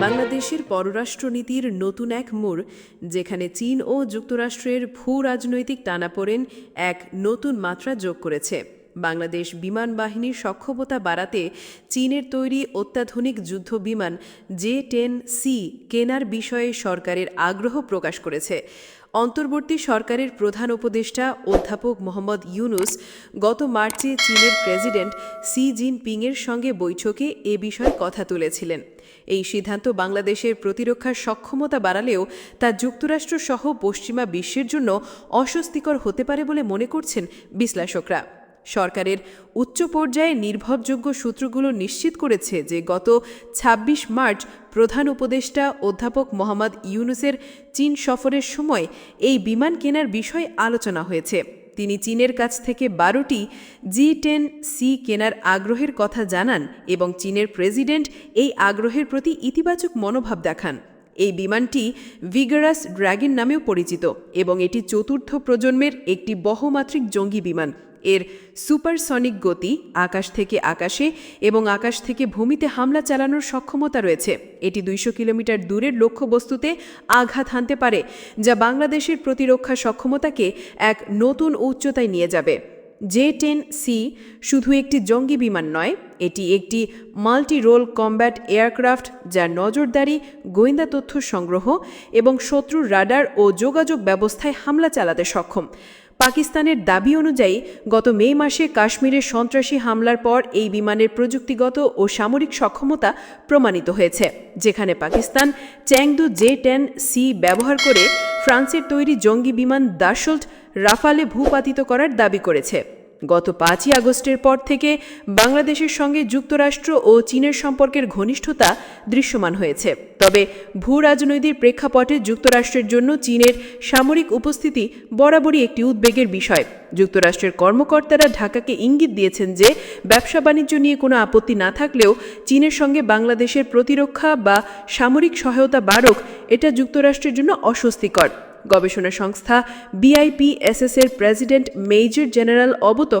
বাংলাদেশের পররাষ্ট্রনীতির নতুন এক মোড়, যেখানে চীন ও যুক্তরাষ্ট্রের ভূ রাজনৈতিক টানাপোড়েন এক নতুন মাত্রা যোগ করেছে। বাংলাদেশ বিমান বাহিনীর সক্ষমতা বাড়াতে চীনের তৈরি অত্যাধুনিক যুদ্ধ বিমান জে টেন সি কেনার বিষয়ে সরকারের আগ্রহ প্রকাশ করেছে। অন্তর্বর্তী সরকারের প্রধান উপদেষ্টা অধ্যাপক মোহাম্মদ ইউনুস গত মার্চে চীনের প্রেসিডেন্ট সি জিনপিংয়ের সঙ্গে বৈঠকে এ বিষয়ে কথা তুলেছিলেন। এই সিদ্ধান্ত বাংলাদেশের প্রতিরক্ষার সক্ষমতা বাড়ালেও তা যুক্তরাষ্ট্র সহ পশ্চিমা বিশ্বের জন্য অস্বস্তিকর হতে পারে বলে মনে করছেন বিশ্লেষকরা। সরকারের উচ্চ পর্যায়ে নির্ভরযোগ্য সূত্রগুলো নিশ্চিত করেছে যে গত ২৬ মার্চ প্রধান উপদেষ্টা অধ্যাপক মোহাম্মদ ইউনুসের চীন সফরের সময় এই বিমান কেনার বিষয় আলোচনা হয়েছে। তিনি চীনের কাছ থেকে বারোটি জি টেন সি কেনার আগ্রহের কথা জানান এবং চীনের প্রেসিডেন্ট এই আগ্রহের প্রতি ইতিবাচক মনোভাব দেখান। এই বিমানটি ভিগারাস ড্র্যাগন নামেও পরিচিত এবং এটি চতুর্থ প্রজন্মের একটি বহুমাত্রিক জঙ্গি বিমান। এর সুপারসনিক গতি আকাশ থেকে আকাশে এবং আকাশ থেকে ভূমিতে হামলা চালানোর সক্ষমতা রয়েছে। এটি দুইশো কিলোমিটার দূরের লক্ষ্যবস্তুতে আঘাত হানতে পারে, যা বাংলাদেশের প্রতিরক্ষা সক্ষমতাকে এক নতুন উচ্চতায় নিয়ে যাবে। জে টেন সি শুধু একটি জঙ্গি বিমান নয়, এটি একটি মাল্টি রোল কম্ব্যাট এয়ারক্রাফট যা নজরদারি, গোয়েন্দা তথ্য সংগ্রহ এবং শত্রুর রাডার ও যোগাযোগ ব্যবস্থায় হামলা চালাতে সক্ষম। পাকিস্তানের দাবি অনুযায়ী, গত মে মাসে কাশ্মীরের সন্ত্রাসী হামলার পর এই বিমানের প্রযুক্তিগত ও সামরিক সক্ষমতা প্রমাণিত হয়েছে, যেখানে Pakistan Chengdu J ten C ব্যবহার করে ফ্রান্সের তৈরি জঙ্গি বিমান দাসল্ট রাফালে ভূপাতিত করার দাবি করেছে। গত পাঁচই আগস্টের পর থেকে বাংলাদেশের সঙ্গে যুক্তরাষ্ট্র ও চীনের সম্পর্কের ঘনিষ্ঠতা দৃশ্যমান হয়েছে। তবে ভূ রাজনৈতিক প্রেক্ষাপটে যুক্তরাষ্ট্রের জন্য চীনের সামরিক উপস্থিতি বরাবরই একটি উদ্বেগের বিষয়। যুক্তরাষ্ট্রের কর্মকর্তারা ঢাকাকে ইঙ্গিত দিয়েছেন যে, ব্যবসা বাণিজ্য নিয়ে কোনো আপত্তি না থাকলেও চীনের সঙ্গে বাংলাদেশের প্রতিরক্ষা বা সামরিক সহায়তা বাড়ক, এটা যুক্তরাষ্ট্রের জন্য অস্বস্তিকর। গবেষণা সংস্থা বিআইপিএসএস এর প্রেসিডেন্ট মেজর জেনারেল অবত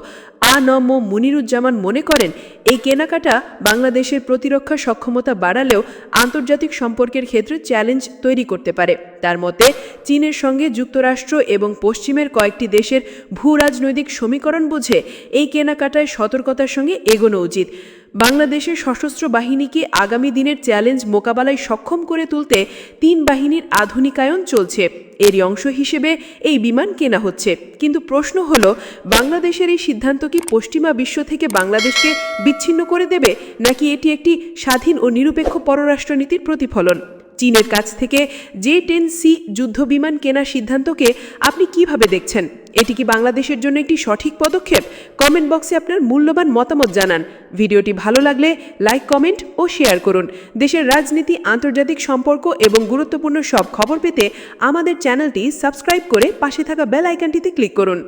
আনম মুনিরুজ্জামান মনে করেন, এই কেনাকাটা বাংলাদেশের প্রতিরক্ষা সক্ষমতা বাড়ালেও আন্তর্জাতিক সম্পর্কের ক্ষেত্রে চ্যালেঞ্জ তৈরি করতে পারে। তার মতে, চীনের সঙ্গে যুক্তরাষ্ট্র এবং পশ্চিমের কয়েকটি দেশের ভূ রাজনৈতিক সমীকরণ বুঝে, এই কেনাকাটায় সতর্কতার সঙ্গে এগোনো উচিত। বাংলাদেশের সশস্ত্র বাহিনীকে আগামী দিনের চ্যালেঞ্জ মোকাবেলায় সক্ষম করে তুলতে তিন বাহিনীর আধুনিকায়ন চলছে। এরই অংশ হিসেবে এই বিমান কেনা হচ্ছে। কিন্তু প্রশ্ন হলো, বাংলাদেশের এই সিদ্ধান্ত কি পশ্চিমা বিশ্ব থেকে বাংলাদেশকে বিচ্ছিন্ন করে দেবে, নাকি এটি একটি স্বাধীন ও নিরপেক্ষ পররাষ্ট্রনীতির প্রতিফলন? চীনের কাছ থেকে জে টেন সি যুদ্ধ বিমান কেনার সিদ্ধান্তকে আপনি কীভাবে দেখছেন? এটি কি বাংলাদেশের জন্য একটি সঠিক পদক্ষেপ? কমেন্ট বক্সে আপনার মূল্যবান মতামত জানান। ভিডিওটি ভালো লাগলে লাইক, কমেন্ট ও শেয়ার করুন। দেশের রাজনীতি, আন্তর্জাতিক সম্পর্ক এবং গুরুত্বপূর্ণ সব খবর পেতে আমাদের চ্যানেলটি সাবস্ক্রাইব করে পাশে থাকা বেল আইকনটিতে ক্লিক করুন।